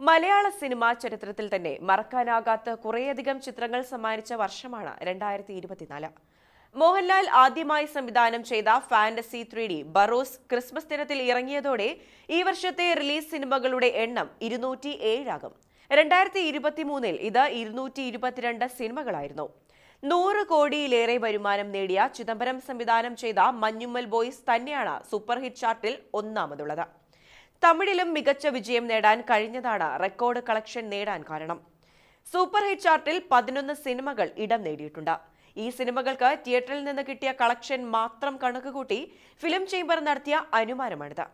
മലയാള cinema ചരിത്രത്തിൽ തന്നെ മറക്കാനാകാത്ത കുറേയധികം ചിത്രങ്ങൾ സമ്മാനിച്ച വർഷമാണ് രണ്ടായിരത്തി ഇരുപത്തിനാല് മോഹൻലാൽ ആദ്യമായി സംവിധാനം ചെയ്ത fantasy three D Barroz Christmas ദിനത്തിൽ ഇറങ്ങിയതോടെ ഈ വർഷത്തെ റിലീസ് സിനിമകളുടെ എണ്ണം ഇരുന്നൂറ്റി ഏഴാകും രണ്ടായിരത്തി ഇരുപത്തിമൂന്നിൽ ഇത് ഇരുന്നൂറ്റി ഇരുപത്തിരണ്ട് സിനിമകളായിരുന്നു. നൂറ് കോടിയിലേറെ വരുമാനം നേടിയ ചിദംബരം സംവിധാനം ചെയ്ത മഞ്ഞുമ്മൽ ബോയ്സ് തന്നെയാണ് സൂപ്പർ ഹിറ്റ് ചാർട്ടിൽ ഒന്നാമതുള്ളത്. തമിഴിലും മികച്ച വിജയം നേടാൻ കഴിഞ്ഞതാണ് റെക്കോർഡ് കളക്ഷൻ നേടാൻ കാരണം. സൂപ്പർ ഹിറ്റ് ചാർട്ടിൽ പതിനൊന്ന് സിനിമകൾ ഇടം നേടിയിട്ടുണ്ട്. ഈ സിനിമകൾക്ക് തിയേറ്ററിൽ നിന്ന് കിട്ടിയ കളക്ഷൻ മാത്രം കണക്കുകൂട്ടി ഫിലിം ചേംബർ നടത്തിയ അനുമാനമാണിത്.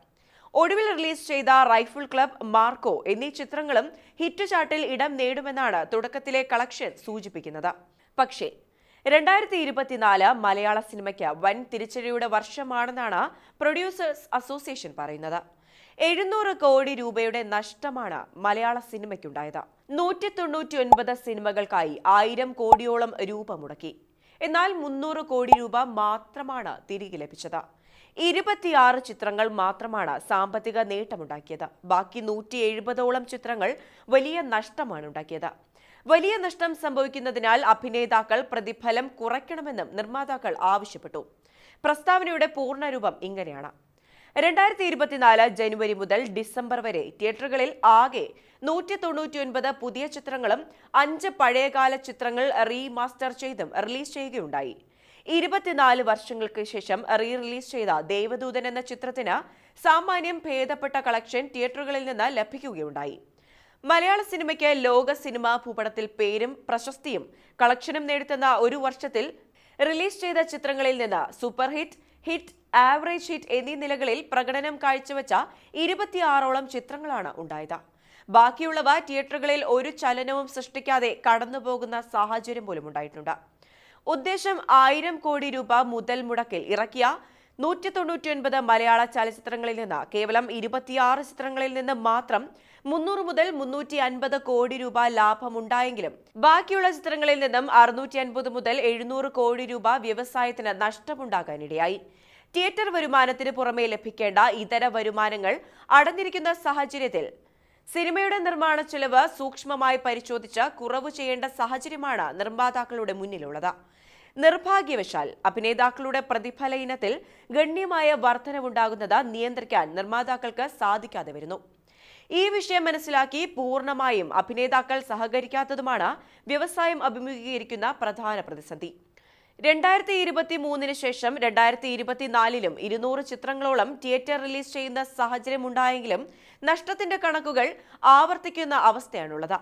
ഒടുവിൽ റിലീസ് ചെയ്ത റൈഫിൾ ക്ലബ് മാർക്കോ എന്നീ ചിത്രങ്ങളും ഹിറ്റ് ചാർട്ടിൽ ഇടം നേടുമെന്നാണ് തുടക്കത്തിലെ കളക്ഷൻ സൂചിപ്പിക്കുന്നത്. പക്ഷേ രണ്ടായിരത്തി ഇരുപത്തിനാല് മലയാള സിനിമയ്ക്ക് വൻ തിരിച്ചടിയുടെ വർഷമാണെന്നാണ് പ്രൊഡ്യൂസേഴ്സ് അസോസിയേഷൻ പറയുന്നത്. എഴുന്നൂറ് കോടി രൂപയുടെ നഷ്ടമാണ് മലയാള സിനിമയ്ക്കുണ്ടായത്. നൂറ്റി തൊണ്ണൂറ്റി ഒൻപത് സിനിമകൾക്കായി ആയിരം കോടിയോളം രൂപ മുടക്കി. എന്നാൽ മുന്നൂറ് കോടി രൂപ മാത്രമാണ് തിരികെ ലഭിച്ചത്. ഇരുപത്തിയാറ് ചിത്രങ്ങൾ മാത്രമാണ് സാമ്പത്തിക നേട്ടമുണ്ടാക്കിയത്. ബാക്കി നൂറ്റി എഴുപതോളം ചിത്രങ്ങൾ വലിയ നഷ്ടമാണ് ഉണ്ടാക്കിയത്. വലിയ നഷ്ടം സംഭവിക്കുന്നതിനാൽ അഭിനേതാക്കൾ പ്രതിഫലം കുറയ്ക്കണമെന്നും നിർമ്മാതാക്കൾ ആവശ്യപ്പെട്ടു. പ്രസ്താവനയുടെ പൂർണരൂപം ഇങ്ങനെയാണ്. രണ്ടായിരത്തി ഇരുപത്തിനാല് ജനുവരി മുതൽ ഡിസംബർ വരെ തിയേറ്ററുകളിൽ ആകെ നൂറ്റി തൊണ്ണൂറ്റിയൊൻപത് പുതിയ ചിത്രങ്ങളും അഞ്ച് പഴയകാല ചിത്രങ്ങൾ റീമാസ്റ്റർ ചെയ്തും റിലീസ് ചെയ്യുകയുണ്ടായി. ഇരുപത്തിനാല് വർഷങ്ങൾക്ക് ശേഷം റീ റിലീസ് ചെയ്ത ദേവദൂതൻ എന്ന ചിത്രത്തിന് സാമാന്യം ഭേദപ്പെട്ട കളക്ഷൻ തിയേറ്ററുകളിൽ നിന്ന് ലഭിക്കുകയുണ്ടായി. മലയാള സിനിമയ്ക്ക് ലോക സിനിമാ ഭൂപടത്തിൽ പേരും പ്രശസ്തിയും കളക്ഷനും നേടുത്തുന്ന ഒരു വർഷത്തിൽ റിലീസ് ചെയ്ത ചിത്രങ്ങളിൽ നിന്ന് super hit hit average hit എന്നീ നിലകളിൽ പ്രകടനം കാഴ്ചവെച്ച ഇരുപത്തിയാറോളം ചിത്രങ്ങളാണ് ഉണ്ടായത്. ബാക്കിയുള്ളവ തിയേറ്ററുകളിൽ ഒരു ചലനവും സൃഷ്ടിക്കാതെ കടന്നുപോകുന്ന സാഹചര്യം പോലും ഉണ്ടായിട്ടുണ്ട്. ഉദ്ദേശം ആയിരം കോടി രൂപ മുതൽ മുടക്കിൽ ഇറക്കിയ നൂറ്റി തൊണ്ണൂറ്റിയൊൻപത് മലയാള ചലച്ചിത്രങ്ങളിൽ നിന്ന് കേവലം ഇരുപത്തിയാറ് ചിത്രങ്ങളിൽ നിന്ന് മാത്രം മുന്നൂറ് മുതൽ മുന്നൂറ്റി അൻപത് കോടി രൂപ ലാഭമുണ്ടായെങ്കിലും ബാക്കിയുള്ള ചിത്രങ്ങളിൽ നിന്നും അറുന്നൂറ്റി അൻപത് മുതൽ എഴുന്നൂറ് കോടി രൂപ വ്യവസായത്തിന് നഷ്ടമുണ്ടാകാനിടയായി. തിയേറ്റർ വരുമാനത്തിന് പുറമെ ലഭിക്കേണ്ട ഇതര വരുമാനങ്ങൾ അടഞ്ഞിരിക്കുന്ന സാഹചര്യത്തിൽ സിനിമയുടെ നിർമ്മാണ ചെലവ് സൂക്ഷ്മമായി പരിശോധിച്ച് കുറവ് ചെയ്യേണ്ട സാഹചര്യമാണ് നിർമ്മാതാക്കളുടെ മുന്നിലുള്ളത്. നിർഭാഗ്യവശാൽ അഭിനേതാക്കളുടെ പ്രതിഫല ഇനത്തിൽ ഗണ്യമായ വർധനവുണ്ടാകുന്നത് നിയന്ത്രിക്കാൻ നിർമ്മാതാക്കൾക്ക് സാധിക്കാതെ വരുന്നു. ഈ വിഷയം മനസ്സിലാക്കി പൂർണമായും അഭിനേതാക്കൾ സഹകരിക്കാത്തതുമാണ് വ്യവസായം അഭിമുഖീകരിക്കുന്ന പ്രധാന പ്രതിസന്ധി. രണ്ടായിരത്തി ഇരുപത്തി മൂന്നിന് ശേഷം രണ്ടായിരത്തി ഇരുപത്തിനാലിലും ഇരുന്നൂറ് ചിത്രങ്ങളോളം തിയേറ്റർ റിലീസ് ചെയ്യുന്ന സാഹചര്യമുണ്ടായെങ്കിലും നഷ്ടത്തിന്റെ കണക്കുകൾ ആവർത്തിക്കുന്ന അവസ്ഥയാണുള്ളത്.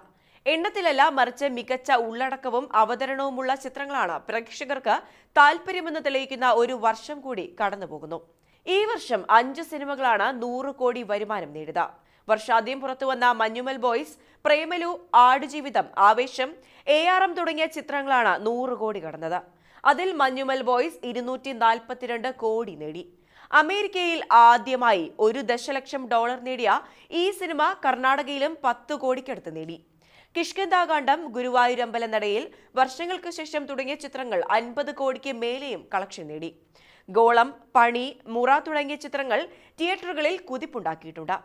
എണ്ണത്തിലല്ല മറിച്ച് മികച്ച ഉള്ളടക്കവും അവതരണവുമുള്ള ചിത്രങ്ങളാണ് പ്രേക്ഷകർക്ക് താല്പര്യമെന്ന് തെളിയിക്കുന്ന ഒരു വർഷം കൂടി കടന്നുപോകുന്നു. ഈ വർഷം അഞ്ച് സിനിമകളാണ് നൂറ് കോടി വരുമാനം നേടുക വർഷാദ്യം പുറത്തുവന്ന മഞ്ഞുമൽ ബോയ്സ് പ്രേമലു ആടുജീവിതം ആവേശം എ ആർ എം തുടങ്ങിയ ചിത്രങ്ങളാണ് നൂറ് കോടി കടന്നത്. അതിൽ മഞ്ഞുമൽ ബോയ്സ് ഇരുന്നൂറ്റി നാൽപ്പത്തിരണ്ട് കോടി നേടി. അമേരിക്കയിൽ ആദ്യമായി ഒരു ദശലക്ഷം ഡോളർ നേടിയ ഈ സിനിമ കർണാടകയിലും പത്ത് കോടിക്കടുത്ത് നേടി. കിഷ്കിന്താകാന്ഡം ഗുരുവായൂരമ്പല നടയിൽ വർഷങ്ങൾക്ക് ശേഷം തുടങ്ങിയ ചിത്രങ്ങൾ അൻപത് കോടിക്ക് മേലെയും കളക്ഷൻ നേടി. ഗോളം പണി മുറ തുടങ്ങിയ ചിത്രങ്ങൾ തിയേറ്ററുകളിൽ കുതിപ്പുണ്ടാക്കിയിട്ടുണ്ട്.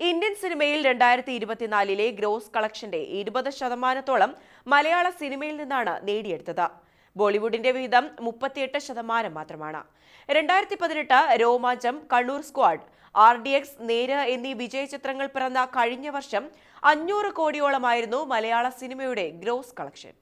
ഇന്ത്യൻ സിനിമയിൽ രണ്ടായിരത്തി ഇരുപത്തിനാലിലെ ഗ്രോസ് കളക്ഷന്റെ ഇരുപത് ശതമാനത്തോളം മലയാള സിനിമയിൽ നിന്നാണ് നേടിയെടുത്തത്. ബോളിവുഡിന്റെ വിഹിതം മുപ്പത്തിയെട്ട് ശതമാനം മാത്രമാണ്. രണ്ടായിരത്തി പതിനെട്ട് Romancham Kannur Squad R D X Neru എന്നീ വിജയ ചിത്രങ്ങൾ പിറന്ന കഴിഞ്ഞ വർഷം അഞ്ഞൂറ് കോടിയോളമായിരുന്നു മലയാള സിനിമയുടെ ഗ്രോസ് കളക്ഷൻ.